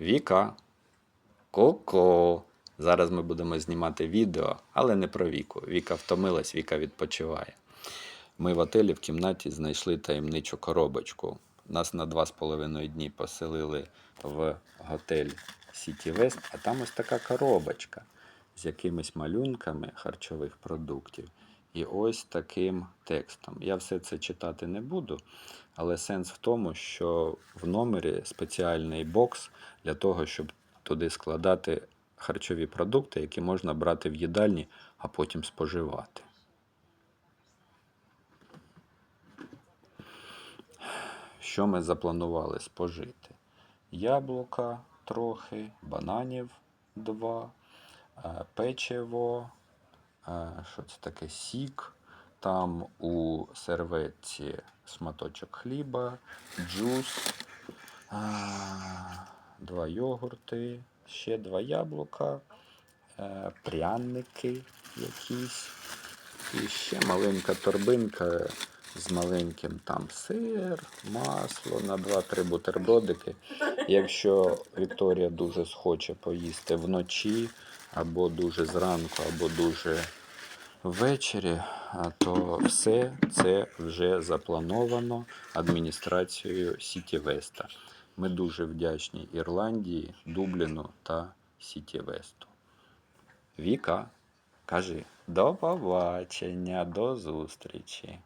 Віка. Ко-ко. Зараз ми будемо знімати відео, але не про Віку. Віка втомилась, Віка відпочиває. Ми в отелі в кімнаті знайшли таємничу коробочку. Нас на два з половиною дні поселили в готель City West, а там ось така коробочка з якимись малюнками харчових продуктів. І ось таким текстом. Я все це читати не буду, але сенс в тому, що в номері спеціальний бокс для того, щоб туди складати харчові продукти, які можна брати в їдальні, а потім споживати. Що ми запланували спожити? Яблука трохи, бананів два, е, печиво, що це таке сік. Там у серветці шматочок хліба, джус, е, два йогурти, ще два яблука, е, пряники якісь. І ще маленька торбинка з маленьким там сир, масло на 2-3 бутербродики. Якщо Вікторія дуже схоче поїсти вночі, або дуже зранку, або дуже ввечері, то все це вже заплановано адміністрацією Сіті Веста. Ми дуже вдячні Ірландії, Дубліну та Сіті Весту. Віка, кажи до побачення, до зустрічі.